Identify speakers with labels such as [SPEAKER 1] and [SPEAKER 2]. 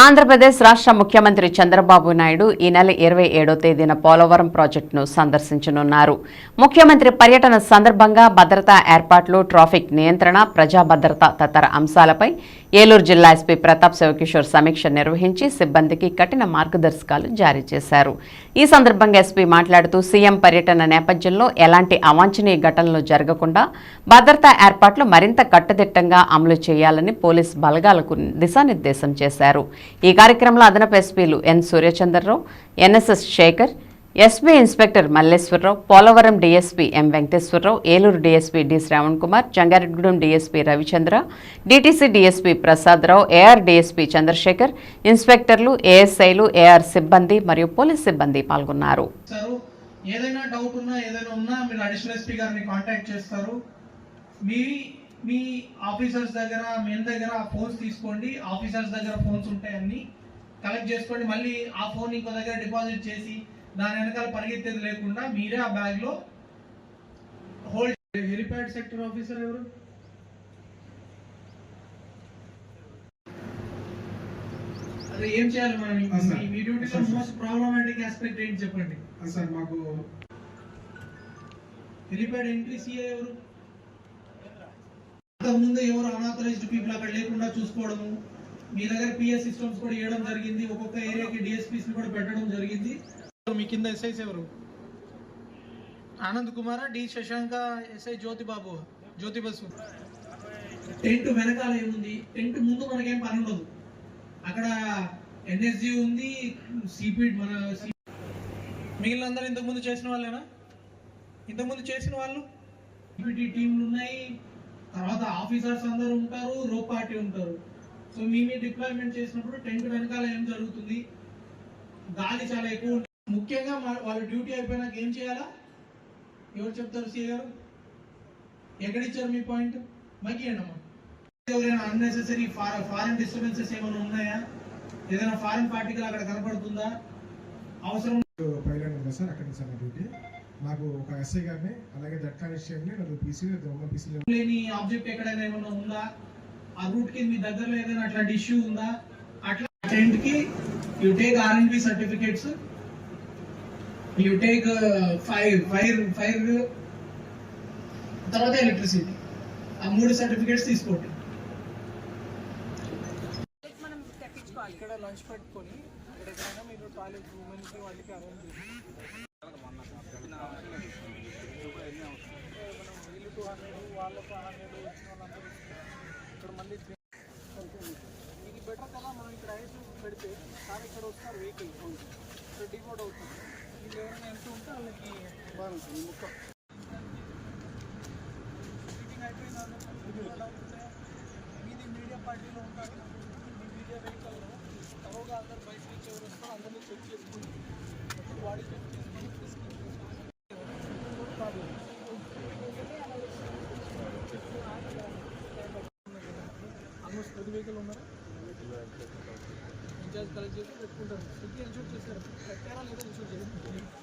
[SPEAKER 1] ఆంధ్రప్రదేశ్ రాష్ట్ర ముఖ్యమంత్రి చంద్రబాబు నాయుడు ఈ నెల ఇరవై ఏడో తేదీన పోలవరం ప్రాజెక్టును సందర్శించనున్నారు. ముఖ్యమంత్రి పర్యటన సందర్భంగా భద్రతా ఏర్పాట్లు ట్రాఫిక్ నియంత్రణ ప్రజా భద్రత తదితర అంశాలపై ఏలూరు జిల్లా ఎస్పీ ప్రతాప్ శివకిషోర్ సమీక్ష నిర్వహించి సిబ్బందికి కఠిన మార్గదర్శకాలు జారీ చేశారు. ఈ సందర్భంగా ఎస్పీ మాట్లాడుతూ సీఎం పర్యటన నేపథ్యంలో ఎలాంటి అవాంఛనీయ ఘటనలు జరగకుండా భద్రతా ఏర్పాట్లు మరింత కట్టుదిట్టంగా అమలు చేయాలని పోలీస్ బలగాలకు దిశానిర్దేశం చేశారు. ఈ కార్యక్రమంలో అదనపు ఎస్పీలు N Suryachandrarao NSS Sekhar SB inspector Malleswararao Polavaram DSP M Venkateswararao Eluru DSP D Shravan Kumar Jangareddygudem DSP Ravichandra DTC DSP Prasadarao AR DSP Chandrasekhar ఇన్స్పెక్టర్లు ఏఎస్ఐలు ఏఆర్ సిబ్బంది మరియు పోలీస్ సిబ్బంది పాల్గొన్నారు.
[SPEAKER 2] ఏదైనా డౌట్ ఉన్నా ఏదైనా ఉన్నా మీరు అడిషనల్ ఎస్పీ గారిని కాంటాక్ట్ చేస్తారు. మీ మీ ఆఫీసర్స్ దగ్గర మెయిన్ దగ్గర ఫోన్స్ తీసుకోండి. ఆఫీసర్స్ దగ్గర ఫోన్స్ కలెక్ట్ చేసుకోండి. మళ్ళీ ఆ ఫోన్ ఇంకో దగ్గర డిపాజిట్ చేసి దాని వెనకాల పరిగెత్తేది లేకుండా మీరే ఆ బ్యాగ్లో హోల్డ్ హెలిప్యాడ్ సెక్టర్ ఆఫీసర్ ఎవరు? అదే ఏం చేయాలి మనం. మీ- డ్యూటీలో. మోస్ట్ ప్రాబ్లమాటిక్ ఆస్పెక్ట్ ఏంటి చెప్పండి?
[SPEAKER 3] సార్ మాకు
[SPEAKER 2] హెలిప్యాడ్ ఎంట్రీ సీఏ ఎవరు? అంతకుముందు ఎవరు అనాథరైజ్డ్ పీపుల్ అక్కడ లేకుండా చూసుకోవడము మీ దగ్గర పిఎస్ సిస్టమ్స్ కూడా ఇవ్వడం జరిగింది ఒక్కొక్క ఏరియాకి డిఎస్పీస్ కూడా పెట్టడం జరిగింది. మీ కింద ఎస్ఐస్ ఎవరు? Anand Kumar D Shashanka SI Jyothi Babu Jyothi Basu. Tent వెనకాల ఏముంది? టెంట్ ముందు మనకేం పని ఉండదు. అక్కడ ఎన్ఎస్జి ఉంది సిపి మన మిగిలిన అందరూ ఇంతకు ముందు చేసిన వాళ్ళేనా? ఇంతకుముందు చేసిన వాళ్ళు? ఈపీటీ టీంలు ఉన్నాయి తర్వాత ఆఫీసర్స్ అందరూ ఉంటారు రో పార్టీ ఉంటారు. సో మీ మీ డిప్లాయ్మెంట్ చేసినప్పుడు టెంట్ వెనకాల ఏం జరుగుతుంది? గాలి చాలా ఎక్కువ ఉంటుంది ముఖ్యంగా వాళ్ళ డ్యూటీ అయిపోయినాక ఏం చేయాలా? ఎవరు చెప్తారు సీ గారు? ఎక్కడిచ్చారు మీ పాయింట్? మగ్గియండి అమ్మా ఎవరైనా అన్నెసెసరీ ఫారెన్ డిస్టర్బెన్సెస్ ఏమైనా ఉన్నాయా? ఏదైనా ఫారెన్ పార్టికల్ అక్కడ కనపడుతుందా? అవసరం
[SPEAKER 3] పైలట్ ఉంది సార్ అక్కడ సార్ డ్యూటీ. నాకు ఒక ఎస్ఐ గారిని అలాగే జడ్ కానిస్టేబుల్ని పీసీలు ఉన్న పీసీలు
[SPEAKER 2] లేని ఆబ్జెక్ట్ ఎక్కడైనా ఏమైనా ఉందా? ఆ రూట్కి మీ దగ్గరలో ఏదైనా అట్లాంటి ఇష్యూ ఉందా? అట్లా టెంట్కి you take RNB certificates you take fire fire fire తర్వాత ఎలక్ట్రిసిటీ ఆ మూడు సర్టిఫికేట్స్ తీసుకోండి. ఇక్కడ లంచ్ పెట్టుకొని ఎక్కడైనా మీరు టాయిలెట్ ఉమెన్స్ వాళ్ళకి అరేంజ్ వీళ్ళు టూ హండ్రెడ్ వాళ్ళకు హండ్రెడ్ వచ్చిన వాళ్ళందరూ ఇక్కడ మళ్ళీ ఇది బెటర్ కదా మనం ఇక్కడ ఐస్ పెడితే కానీ ఇక్కడ వస్తారు వెహికల్ ఇక్కడ డిపోర్ట్ అవుతుంది. వీళ్ళు ఎవరైనా ఎంత ఉంటే వాళ్ళకి బాగుంటుంది ముక్క మీటింగ్ అయిపోయిందా ఎలా ఉంటే మీది మీడియా పార్టీలో ఉంటారు మీ మీడియా వెహికల్లో తరువుగా అందరు బయట నుంచి ఎవరు వస్తారో అందరినీ చెక్ చేసుకుని బాడీ చెక్ చేసుకుని ప్రాబ్లం ఆల్మోస్ట్ ప్రతి వెహికల్ ఉన్నారా? ఇన్ఛార్జ్ కలెక్ట్ చేసి పెట్టుకుంటారు. సిటీ ఇన్షూర్ చేశారు. పెట్టారా లేదా ఇన్షూర్ చేసి